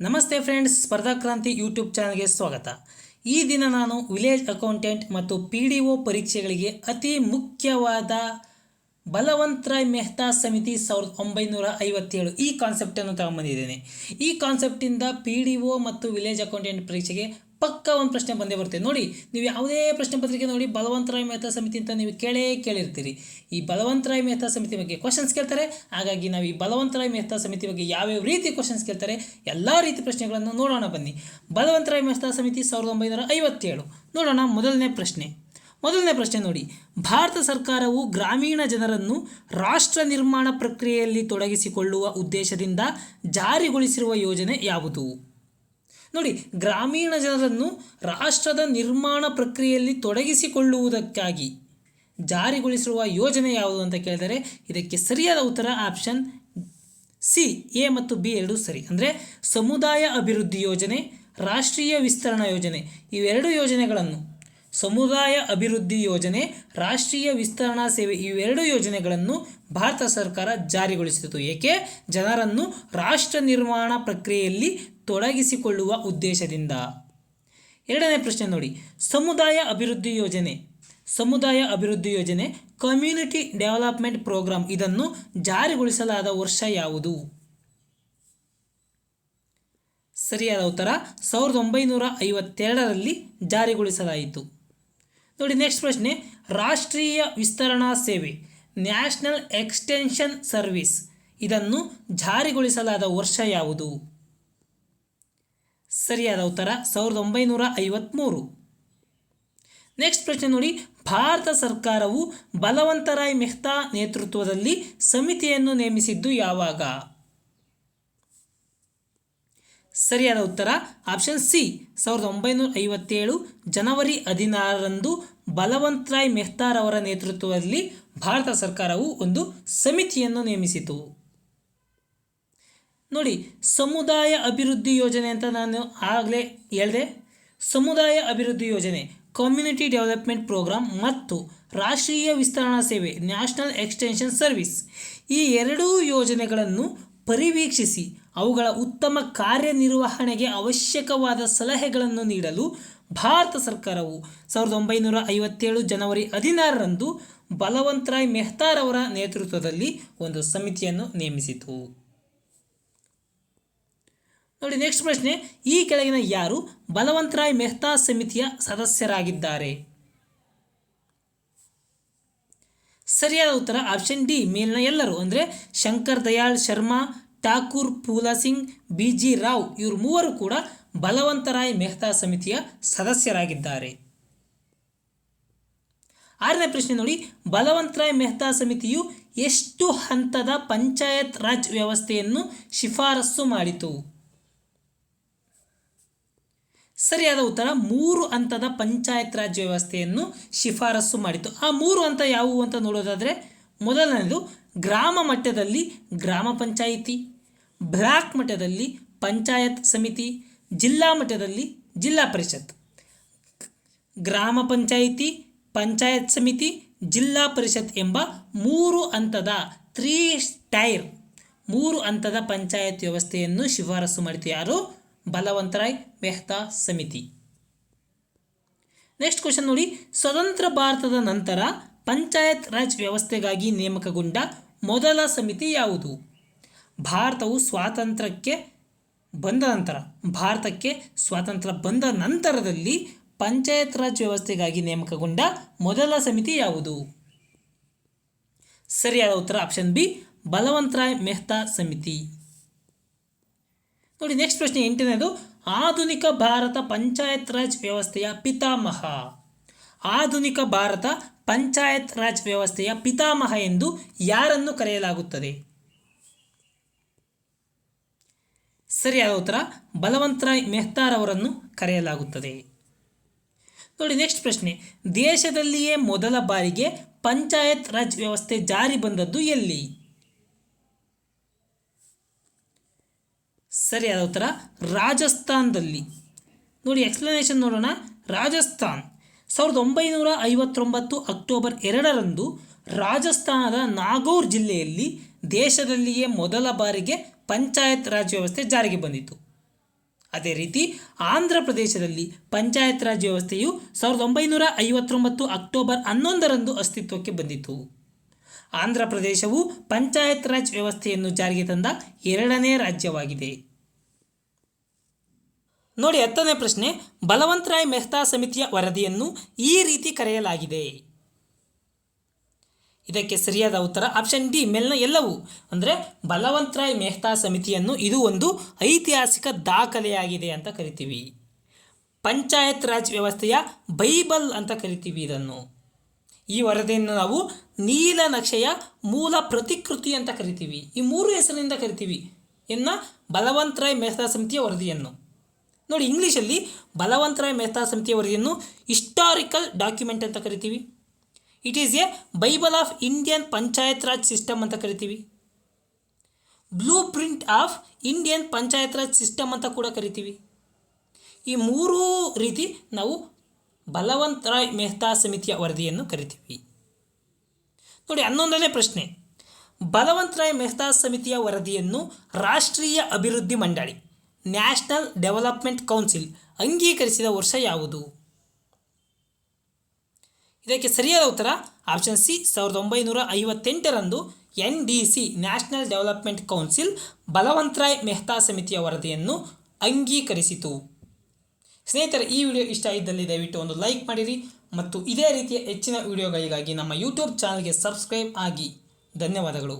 ನಮಸ್ತೆ ಫ್ರೆಂಡ್ಸ್, ಸ್ಪರ್ಧಾ ಕ್ರಾಂತಿ ಯೂಟ್ಯೂಬ್ ಚಾನಲ್ಗೆ ಸ್ವಾಗತ. ಈ ದಿನ ನಾನು ವಿಲೇಜ್ ಅಕೌಂಟೆಂಟ್ ಮತ್ತು ಪಿ ಡಿ ಒ ಪರೀಕ್ಷೆಗಳಿಗೆ ಅತಿ ಮುಖ್ಯವಾದ ಬಲವಂತರಾಯ್ ಮೆಹ್ತಾ ಸಮಿತಿ ಸಾವಿರದ ಒಂಬೈನೂರ ಐವತ್ತೇಳು ಈ ಕಾನ್ಸೆಪ್ಟನ್ನು ತಗೊಂಬಂದಿದ್ದೇನೆ ಈ ಕಾನ್ಸೆಪ್ಟಿಂದ ಪಿ ಡಿ ಒ ಮತ್ತು ವಿಲೇಜ್ ಅಕೌಂಟೆಂಟ್ ಪರೀಕ್ಷೆಗೆ ಪಕ್ಕ ಒಂದು ಪ್ರಶ್ನೆ ಬಂದೇ ಬರುತ್ತೆ. ನೋಡಿ, ನೀವು ಯಾವುದೇ ಪ್ರಶ್ನೆ ಪತ್ರಿಕೆ ನೋಡಿ, ಬಲವಂತರಾಯ್ ಮೆಹ್ತಾ ಸಮಿತಿ ಅಂತ ನೀವು ಕೇಳೇ ಕೇಳಿರ್ತೀರಿ. ಈ ಬಲವಂತರಾಯ್ ಮೆಹ್ತಾ ಸಮಿತಿ ಬಗ್ಗೆ ಕ್ವಶನ್ಸ್ ಕೇಳ್ತಾರೆ. ಹಾಗಾಗಿ ನಾವು ಈ ಬಲವಂತರಾಯ್ ಮೆಹ್ತಾ ಸಮಿತಿ ಬಗ್ಗೆ ಯಾವ್ಯಾವ ರೀತಿ ಕ್ವಶನ್ಸ್ ಕೇಳ್ತಾರೆ, ಎಲ್ಲ ರೀತಿ ಪ್ರಶ್ನೆಗಳನ್ನು ನೋಡೋಣ ಬನ್ನಿ. ಬಲವಂತರಾಯ್ ಮೆಹ್ತಾ ಸಮಿತಿ ಸಾವಿರದ ಒಂಬೈನೂರ ಐವತ್ತೇಳು. ನೋಡೋಣ ಮೊದಲನೇ ಪ್ರಶ್ನೆ. ಮೊದಲನೇ ಪ್ರಶ್ನೆ ನೋಡಿ. ಭಾರತ ಸರ್ಕಾರವು ಗ್ರಾಮೀಣ ಜನರನ್ನು ರಾಷ್ಟ್ರ ನಿರ್ಮಾಣ ಪ್ರಕ್ರಿಯೆಯಲ್ಲಿ ತೊಡಗಿಸಿಕೊಳ್ಳುವ ಉದ್ದೇಶದಿಂದ ಜಾರಿಗೊಳಿಸಿರುವ ಯೋಜನೆ ಯಾವುದು? ನೋಡಿ, ಗ್ರಾಮೀಣ ಜನರನ್ನು ರಾಷ್ಟ್ರದ ನಿರ್ಮಾಣ ಪ್ರಕ್ರಿಯೆಯಲ್ಲಿ ತೊಡಗಿಸಿಕೊಳ್ಳುವುದಕ್ಕಾಗಿ ಜಾರಿಗೊಳಿಸಿರುವ ಯೋಜನೆ ಯಾವುದು ಅಂತ ಕೇಳಿದರೆ, ಇದಕ್ಕೆ ಸರಿಯಾದ ಉತ್ತರ ಆಪ್ಷನ್ ಸಿ, ಎ ಮತ್ತು ಬಿ ಎರಡೂ ಸರಿ. ಅಂದರೆ ಸಮುದಾಯ ಅಭಿವೃದ್ಧಿ ಯೋಜನೆ, ರಾಷ್ಟ್ರೀಯ ವಿಸ್ತರಣಾ ಯೋಜನೆ, ಇವೆರಡು ಯೋಜನೆಗಳನ್ನು ಸಮುದಾಯ ಅಭಿವೃದ್ಧಿ ಯೋಜನೆ, ರಾಷ್ಟ್ರೀಯ ವಿಸ್ತರಣಾ ಸೇವೆ ಇವೆರಡು ಯೋಜನೆಗಳನ್ನು ಭಾರತ ಸರ್ಕಾರ ಜಾರಿಗೊಳಿಸಿತು. ಏಕೆ? ಜನರನ್ನು ರಾಷ್ಟ್ರ ನಿರ್ಮಾಣ ಪ್ರಕ್ರಿಯೆಯಲ್ಲಿ ತೊಡಗಿಸಿಕೊಳ್ಳುವ ಉದ್ದೇಶದಿಂದ. ಎರಡನೇ ಪ್ರಶ್ನೆ ನೋಡಿ. ಸಮುದಾಯ ಅಭಿವೃದ್ಧಿ ಯೋಜನೆ. ಸಮುದಾಯ ಅಭಿವೃದ್ಧಿ ಯೋಜನೆ ಕಮ್ಯುನಿಟಿ ಡೆವಲಪ್ಮೆಂಟ್ ಪ್ರೋಗ್ರಾಂ ಇದನ್ನು ಜಾರಿಗೊಳಿಸಲಾದ ವರ್ಷ ಯಾವುದು? ಸರಿಯಾದ ಉತ್ತರ, ಸಾವಿರದ ಒಂಬೈನೂರ ಐವತ್ತೆರಡರಲ್ಲಿ ಜಾರಿಗೊಳಿಸಲಾಯಿತು. ನೋಡಿ ನೆಕ್ಸ್ಟ್ ಪ್ರಶ್ನೆ. ರಾಷ್ಟ್ರೀಯ ವಿಸ್ತರಣಾ ಸೇವೆ, ನ್ಯಾಷನಲ್ ಎಕ್ಸ್ಟೆನ್ಷನ್ ಸರ್ವಿಸ್, ಇದನ್ನು ಜಾರಿಗೊಳಿಸಲಾದ ವರ್ಷ ಯಾವುದು? ಸರಿಯಾದ ಉತ್ತರ, ಸಾವಿರದ ಒಂಬೈನೂರ ಐವತ್ತ್ಮೂರು ನೆಕ್ಸ್ಟ್ ಪ್ರಶ್ನೆ ನೋಡಿ, ಭಾರತ ಸರ್ಕಾರವು ಬಲವಂತರಾಯ್ ಮೆಹ್ತಾ ನೇತೃತ್ವದಲ್ಲಿ ಸಮಿತಿಯನ್ನು ನೇಮಿಸಿದ್ದು ಯಾವಾಗ? ಸರಿಯಾದ ಉತ್ತರ ಆಪ್ಷನ್ ಸಿ ಸಾವಿರದ ಒಂಬೈನೂರ ಐವತ್ತೇಳು, ಜನವರಿ ಹದಿನಾರರಂದು ಬಲವಂತರಾಯ್ ಮೆಹ್ತಾರವರ ನೇತೃತ್ವದಲ್ಲಿ ಭಾರತ ಸರ್ಕಾರವು ಒಂದು ಸಮಿತಿಯನ್ನು ನೇಮಿಸಿತು. ನೋಡಿ, ಸಮುದಾಯ ಅಭಿವೃದ್ಧಿ ಯೋಜನೆ ಅಂತ ನಾನು ಆಗಲೇ ಹೇಳಿದೆ. ಸಮುದಾಯ ಅಭಿವೃದ್ಧಿ ಯೋಜನೆ ಕಮ್ಯುನಿಟಿ ಡೆವಲಪ್ಮೆಂಟ್ ಪ್ರೋಗ್ರಾಂ ಮತ್ತು ರಾಷ್ಟ್ರೀಯ ವಿಸ್ತರಣಾ ಸೇವೆ ನ್ಯಾಷನಲ್ ಎಕ್ಸ್ಟೆನ್ಷನ್ ಸರ್ವಿಸ್ ಈ ಎರಡೂ ಯೋಜನೆಗಳನ್ನು ಪರಿವೀಕ್ಷಿಸಿ ಅವುಗಳ ಉತ್ತಮ ಕಾರ್ಯನಿರ್ವಹಣೆಗೆ ಅವಶ್ಯಕವಾದ ಸಲಹೆಗಳನ್ನು ನೀಡಲು ಭಾರತ ಸರ್ಕಾರವು ಸಾವಿರದ ಒಂಬೈನೂರ ಐವತ್ತೇಳು ಜನವರಿ ಹದಿನಾರರಂದು ಬಲವಂತರಾಯ್ ಮೆಹ್ತಾರವರ ನೇತೃತ್ವದಲ್ಲಿ ಒಂದು ಸಮಿತಿಯನ್ನು ನೇಮಿಸಿತು. ನೋಡಿ ನೆಕ್ಸ್ಟ್ ಪ್ರಶ್ನೆ, ಈ ಕೆಳಗಿನ ಯಾರು ಬಲವಂತರಾಯ್ ಮೆಹ್ತಾ ಸಮಿತಿಯ ಸದಸ್ಯರಾಗಿದ್ದಾರೆ? ಸರಿಯಾದ ಉತ್ತರ ಆಪ್ಷನ್ ಡಿ, ಮೇಲಿನ ಎಲ್ಲರೂ, ಅಂದರೆ ಶಂಕರ್ ದಯಾಳ್ ಶರ್ಮಾ ಠಾಕೂರ್, ಪೂಲಾ ಸಿಂಗ್ ಬಿ ಜಿ ರಾವ್ ಇವರು ಮೂವರು ಕೂಡ ಬಲವಂತರಾಯ್ ಮೆಹ್ತಾ ಸಮಿತಿಯ ಸದಸ್ಯರಾಗಿದ್ದಾರೆ. ಆರನೇ ಪ್ರಶ್ನೆ ನೋಡಿ, ಬಲವಂತರಾಯ್ ಮೆಹ್ತಾ ಸಮಿತಿಯು ಎಷ್ಟು ಹಂತದ ಪಂಚಾಯತ್ ರಾಜ್ ವ್ಯವಸ್ಥೆಯನ್ನು ಶಿಫಾರಸು ಮಾಡಿತು? ಸರಿಯಾದ ಉತ್ತರ, ಮೂರು ಹಂತದ ಪಂಚಾಯತ್ ರಾಜ್ ವ್ಯವಸ್ಥೆಯನ್ನು ಶಿಫಾರಸು ಮಾಡಿತು. ಆ ಮೂರು ಹಂತ ಯಾವುವು ಅಂತ ನೋಡೋದಾದರೆ, ಮೊದಲನೇದು, ಗ್ರಾಮ ಮಟ್ಟದಲ್ಲಿ ಗ್ರಾಮ ಪಂಚಾಯಿತಿ. ಬ್ಲಾಕ್ ಮಟ್ಟದಲ್ಲಿ ಪಂಚಾಯತ್ ಸಮಿತಿ, ಜಿಲ್ಲಾ ಮಟ್ಟದಲ್ಲಿ ಜಿಲ್ಲಾ ಪರಿಷತ್. ಗ್ರಾಮ ಪಂಚಾಯಿತಿ, ಪಂಚಾಯತ್ ಸಮಿತಿ, ಜಿಲ್ಲಾ ಪರಿಷತ್ ಎಂಬ ಮೂರು ಹಂತದ ತ್ರೀ ಟೈರ್, ಮೂರು ಹಂತದ ಪಂಚಾಯತ್ ವ್ಯವಸ್ಥೆಯನ್ನು ಶಿಫಾರಸು ಮಾಡಿತು ಯಾರು? ಬಲವಂತರಾಯ್ ಮೆಹ್ತಾ ಸಮಿತಿ. ನೆಕ್ಸ್ಟ್ ಕ್ವಶನ್ ನೋಡಿ. ಸ್ವತಂತ್ರ ಭಾರತದ ನಂತರ ಪಂಚಾಯತ್ ರಾಜ್ ವ್ಯವಸ್ಥೆಗಾಗಿ ನೇಮಕಗೊಂಡ ಮೊದಲ ಸಮಿತಿ ಯಾವುದು? ಭಾರತವು ಸ್ವಾತಂತ್ರ್ಯಕ್ಕೆ ಬಂದ ನಂತರ, ಭಾರತಕ್ಕೆ ಸ್ವಾತಂತ್ರ್ಯ ಬಂದ ನಂತರದಲ್ಲಿ ಪಂಚಾಯತ್ ರಾಜ್ ವ್ಯವಸ್ಥೆಗಾಗಿ ನೇಮಕಗೊಂಡ ಮೊದಲ ಸಮಿತಿ ಯಾವುದು? ಸರಿಯಾದ ಉತ್ತರ ಆಪ್ಷನ್ ಬಿ, ಬಲವಂತರಾಯ್ ಮೆಹ್ತಾ ಸಮಿತಿ. ನೋಡಿ ನೆಕ್ಸ್ಟ್ ಪ್ರಶ್ನೆ ಎಂಟನೇದು, ಆಧುನಿಕ ಭಾರತ ಪಂಚಾಯತ್ ರಾಜ್ ವ್ಯವಸ್ಥೆಯ ಪಿತಾಮಹ. ಆಧುನಿಕ ಭಾರತ ಪಂಚಾಯತ್ ರಾಜ್ ವ್ಯವಸ್ಥೆಯ ಪಿತಾಮಹ ಎಂದು ಯಾರನ್ನು ಕರೆಯಲಾಗುತ್ತದೆ? ಸರಿಯಾದ ಉತ್ತರ ಬಲವಂತರಾಯ್ ಮೆಹ್ತಾರವರನ್ನು ಕರೆಯಲಾಗುತ್ತದೆ. ನೋಡಿ ನೆಕ್ಸ್ಟ್ ಪ್ರಶ್ನೆ. ದೇಶದಲ್ಲಿಯೇ ಮೊದಲ ಬಾರಿಗೆ ಪಂಚಾಯತ್ ರಾಜ್ ವ್ಯವಸ್ಥೆ ಜಾರಿ ಬಂದದ್ದು ಎಲ್ಲಿ? ಸರಿಯಾದ ಉತ್ತರ ರಾಜಸ್ಥಾನದಲ್ಲಿ. ನೋಡಿ ಎಕ್ಸ್ಪ್ಲನೇಷನ್ ನೋಡೋಣ. ರಾಜಸ್ಥಾನ್. ಸಾವಿರದ ಒಂಬೈನೂರ ಐವತ್ತೊಂಬತ್ತು ಅಕ್ಟೋಬರ್ ಎರಡರಂದು ರಾಜಸ್ಥಾನದ ನಾಗೌರ್ ಜಿಲ್ಲೆಯಲ್ಲಿ ದೇಶದಲ್ಲಿಯೇ ಮೊದಲ ಬಾರಿಗೆ ಪಂಚಾಯತ್ ರಾಜ್ ವ್ಯವಸ್ಥೆ ಜಾರಿಗೆ ಬಂದಿತು ಅದೇ ರೀತಿ ಆಂಧ್ರ ಪ್ರದೇಶದಲ್ಲಿ ಪಂಚಾಯತ್ ರಾಜ್ ವ್ಯವಸ್ಥೆಯು ಸಾವಿರದ ಒಂಬೈನೂರ ಐವತ್ತೊಂಬತ್ತು ಅಕ್ಟೋಬರ್ ಹನ್ನೊಂದರಂದು ಅಸ್ತಿತ್ವಕ್ಕೆ ಬಂದಿತು ಆಂಧ್ರ ಪ್ರದೇಶವು ಪಂಚಾಯತ್ ರಾಜ್ ವ್ಯವಸ್ಥೆಯನ್ನು ಜಾರಿಗೆ ತಂದ ಎರಡನೇ ರಾಜ್ಯವಾಗಿದೆ. ನೋಡಿ, ಹತ್ತನೇ ಪ್ರಶ್ನೆ. ಬಲವಂತರಾಯ್ ಮೆಹ್ತಾ ಸಮಿತಿಯ ವರದಿಯನ್ನು ಈ ರೀತಿ ಕರೆಯಲಾಗಿದೆ. ಇದಕ್ಕೆ ಸರಿಯಾದ ಉತ್ತರ ಆಪ್ಷನ್ ಡಿ ಮೇಲ್ನ ಎಲ್ಲವೂ. ಅಂದರೆ, ಬಲವಂತರಾಯ್ ಮೆಹ್ತಾ ಸಮಿತಿಯನ್ನು ಇದು ಒಂದು ಐತಿಹಾಸಿಕ ದಾಖಲೆಯಾಗಿದೆ ಅಂತ ಕರಿತೀವಿ. ಪಂಚಾಯತ್ ರಾಜ್ ವ್ಯವಸ್ಥೆಯ ಬೈಬಲ್ ಅಂತ ಕರಿತೀವಿ ಇದನ್ನು. ಈ ವರದಿಯನ್ನು ನಾವು ನೀಲನಕ್ಷೆಯ ಮೂಲ ಪ್ರತಿಕೃತಿ ಅಂತ ಕರಿತೀವಿ. ಈ ಮೂರು ಹೆಸರಿನಿಂದ ಕರಿತೀವಿ. ಇನ್ನು ಬಲವಂತರಾಯ್ ಮೆಹ್ತಾ ಸಮಿತಿಯ ವರದಿಯನ್ನು. ನೋಡಿ, ಇಂಗ್ಲೀಷಲ್ಲಿ ಬಲವಂತರಾಯ್ ಮೆಹ್ತಾ ಸಮಿತಿಯ ವರದಿಯನ್ನು ಹಿಸ್ಟಾರಿಕಲ್ ಡಾಕ್ಯುಮೆಂಟ್ ಅಂತ ಕರಿತೀವಿ. It is a Bible of Indian panchayat raj system ಅಂತ ಕರಿತೀವಿ. Blueprint of Indian panchayat raj system ಅಂತ ಕೂಡ ಕರಿತೀವಿ. ಈ ಮೂರೂ ರೀತಿ ನಾವು ಬಲವಂತರಾಯ್ ಮೆಹ್ತಾ ಸಮಿತಿಯ ವರದಿಯನ್ನು ಕರಿತೀವಿ. ನೋಡಿ, ಹನ್ನೊಂದನೇ ಪ್ರಶ್ನೆ. ಬಲವಂತರಾಯ್ ಮೆಹ್ತಾ ಸಮಿತಿಯ ವರದಿಯನ್ನು ರಾಷ್ಟ್ರೀಯ ಅಭಿವೃದ್ಧಿ ಮಂಡಳಿ. ನ್ಯಾಷನಲ್ ಡೆವಲಪ್ಮೆಂಟ್ ಕೌನ್ಸಿಲ್ ಅಂಗೀಕರಿಸಿದ ವರ್ಷ ಯಾವುದು? ಇದಕ್ಕೆ ಸರಿಯಾದ ಉತ್ತರ ಆಪ್ಷನ್ ಸಿ, ಸಾವಿರದ ಒಂಬೈನೂರ ಐವತ್ತೆಂಟರಂದು N D C, national development council Balwantrai Mehta ಸಮಿತಿಯ ವರದಿಯನ್ನು ಅಂಗೀಕರಿಸಿತು. ಸ್ನೇಹಿತರೆ, ಈ ವಿಡಿಯೋ ಇಷ್ಟ ಇದ್ದಲ್ಲಿ ದಯವಿಟ್ಟು ಒಂದು ಲೈಕ್ ಮಾಡಿರಿ ಮತ್ತು ಇದೇ ರೀತಿಯ ಹೆಚ್ಚಿನ ವಿಡಿಯೋಗಳಿಗಾಗಿ ನಮ್ಮ ಯೂಟ್ಯೂಬ್ ಚಾನಲ್ಗೆ ಸಬ್ಸ್ಕ್ರೈಬ್ ಆಗಿ. ಧನ್ಯವಾದಗಳು.